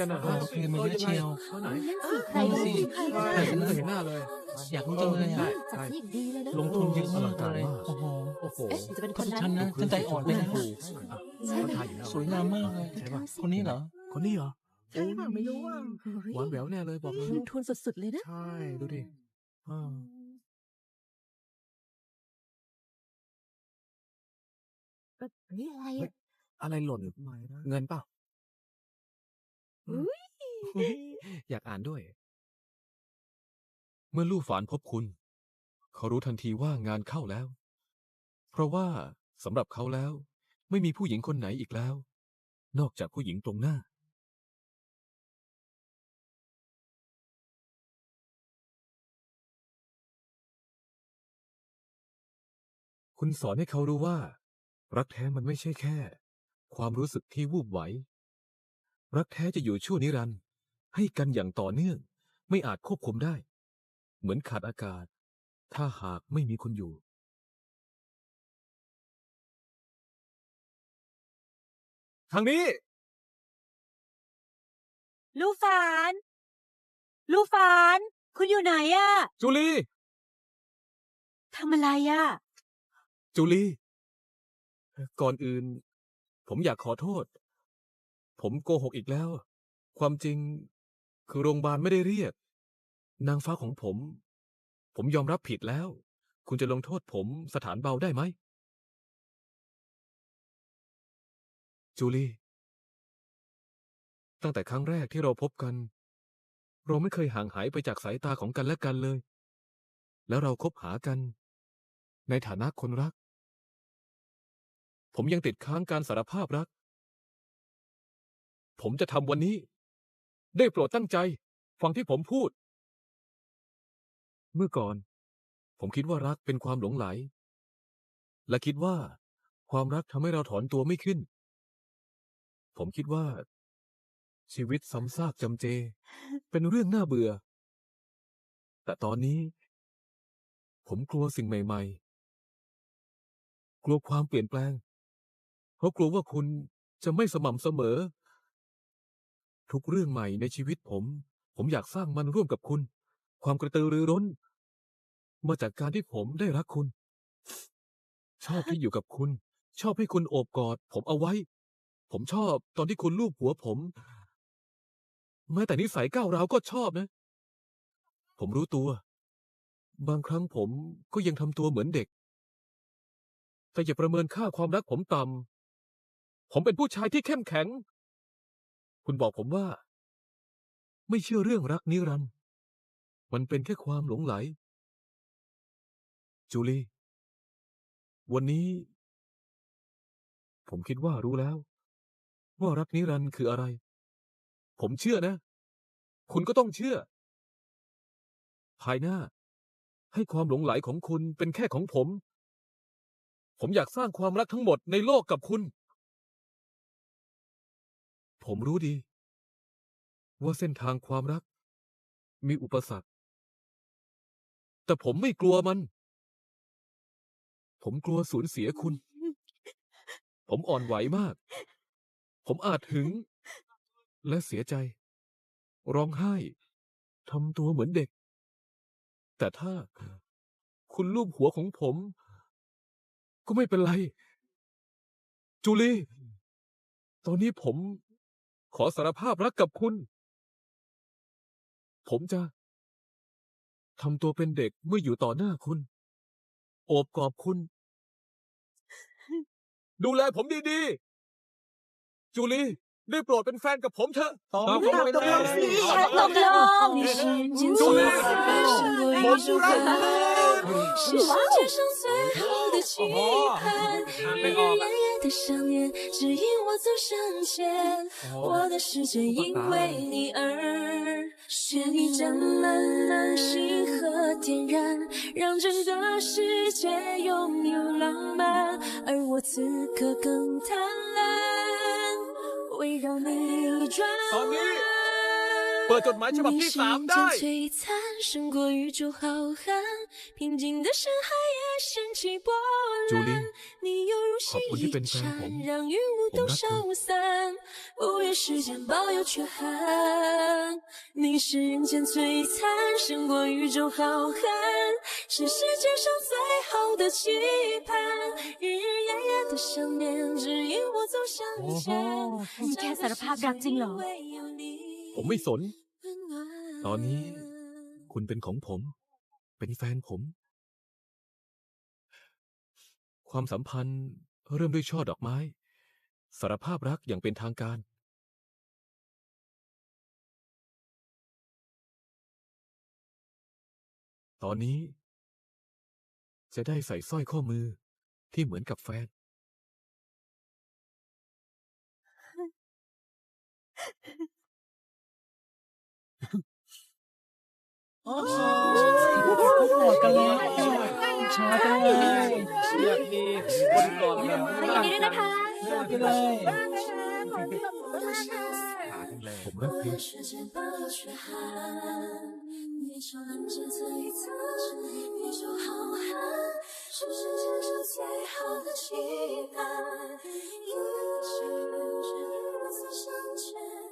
กันนะเออเพลงมันเยอะเชียวว่าไหนนั่นสิใครนั่นสิกันใช่ฉันไม่เคยเห็นหน้าเลย อยากรู้จังเลยอะจัดที่อย่างดีเลยนะลงทุนเยอะอลังการเลยมากโอ้โหโอ้โหเอ๊ะจะเป็นคถ้านเป็นนั้นฉันนะฉันใจอ่อนไปแล้วใช่เขาไหมทายอยู่แล้วสวยงามมากเลยใช่ป่ะคนนี้เหรอคนนี้เหรอใช่เปล่าไม่รู้อะหวานแหววแน่เลยบอกเลยลงทุนสุดๆเลยนะใช่ดูดิอ่านี่อะไรเฮ้ยอะอะไรหล่นเงินเปล่า อุ๊ยอยากอ่านด้วย เมื่อลู่ฝานพบคุณ เขารู้ทันทีว่างานเข้าแล้ว เพราะว่าสำหรับเขาแล้ว ไม่มีผู้หญิงคนไหนอีกแล้ว นอกจากผู้หญิงตรงหน้า คุณสอนให้เขารู้ว่า รักแท้มันไม่ใช่แค่ ความรู้สึกที่วูบไหว รักแท้จะอยู่ชั่วนิรันดร์ให้กันอย่างต่อเนื่อง ไม่อาจควบคุมได้ เหมือนขาดอากาศ ถ้าหากไม่มีคุณอยู่ ทางนี้ ลูกฟาน ลูกฟาน คุณอยู่ไหนอะจูลีทำอะไรอะจูลีก่อนอื่น ผมอยากขอโทษ ผมโกหกอีกแล้ว ความจริง คือโรงพยาบาลไม่ได้เรียก นางฟ้าของผม ผมยอมรับผิดแล้ว คุณจะลงโทษผมสถานเบาได้ไหม จูลีตั้งแต่ครั้งแรกที่เราพบกัน เราไม่เคยห่างหายไปจากสายตาของกันและกันเลย แล้วเราคบหากัน ในฐานะคนรัก ผมยังติดค้างการสารภาพรัก ผมจะทำวันนี้ ได้โปรดตั้งใจ ฟังที่ผมพูด เมื่อก่อน ผมคิดว่ารักเป็นความหลงไหล และคิดว่า ความรักทำให้เราถอนตัวไม่ขึ้น ผมคิดว่า ชีวิตซ้ำซากจำเจ เป็นเรื่องน่าเบื่อ แต่ตอนนี้ ผมกลัวสิ่งใหม่ ๆ กลัวความเปลี่ยนแปลง เพราะกลัวว่าคุณจะไม่สม่ำเสมอ ทุกเรื่องใหม่ในชีวิตผม ผมอยากสร้างมันร่วมกับคุณ ความกระตือรือร้น มาจากการที่ผมได้รักคุณ ชอบที่อยู่กับคุณ ชอบให้คุณโอบกอด ผมเอาไว้ ผมชอบตอนที่คุณลูบหัวผม แม้แต่นิสัยก้าวร้าวก็ชอบนะ ผมรู้ตัว บางครั้งผมก็ยังทำตัวเหมือนเด็ก แต่อย่าประเมินค่าความรักผมต่ำผมเป็นผู้ชายที่เข้มแข็ง คุณบอกผมว่า ไม่เชื่อเรื่องรักนิรันด์มันเป็นแค่ความหลงไหล จูลีวันนี้ ผมคิดว่ารู้แล้ว ว่ารักนิรันด์คืออะไร ผมเชื่อนะ คุณก็ต้องเชื่อ ภายหน้า ให้ความหลงไหลของคุณเป็นแค่ของผม ผมอยากสร้างความรักทั้งหมดในโลกกับคุณ ผมรู้ดี ว่าเส้นทางความรัก มีอุปสรรค แต่ผมไม่กลัวมัน ผมกลัวสูญเสียคุณ ผมอ่อนไหวมาก ผมอาจถึง และเสียใจ ร้องไห้ทำตัวเหมือนเด็ก แต่ถ้าคุณลูบหัวของผม ก็ไม่เป็นไร จูลีตอนนี้ผม ขอสารภาพรักกับคุณ ผมจะทำตัวเป็นเด็กเมื่ออยู่ต่อหน้าคุณ โอบกอบคุณ ดูแลผมดีๆ จูลี่ได้โปรดเป็นแฟนกับผมเถอะตอบตอบตอบตอบลงจูลี่หมดรักเลยว้าวม 的想念指引我走向前。我的世界因为你而绚丽沾满了星河点燃，让整个世界拥有浪漫，而我此刻更贪婪，围绕你转 ตอนนี้ 弯。 เปิดจดหมายฉบับ 你 ที่ 是 สาม 人 ได้ 间璀璨，胜过宇宙浩瀚。平静的深海也掀起波 จูลี 你犹如 ขอบคุณที่เป็น 一 แฟนผม 盏，让云雾都 ผมรักคุณ 消散，不愿世间保有缺憾。你是人间璀璨，胜过宇宙浩瀚，是世界上最好的期盼。日日夜夜的想念，指引我走向前。 นี่แค่สารภาพรักจริงเหรอ 唯有你 ผมไม่สน 温暖 ตอนนี้ คุณเป็นของผม เป็นแฟนผม ความสัมพันธ์เริ่มด้วยช่อดอกไม้ สารภาพรักอย่างเป็นทางการ ตอนนี้ จะได้ใส่สร้อยข้อมือที่เหมือนกับแฟน โอ้โหกอดกันเล 亲爱的你是唯一让我如最美的言语我的心酸我所想起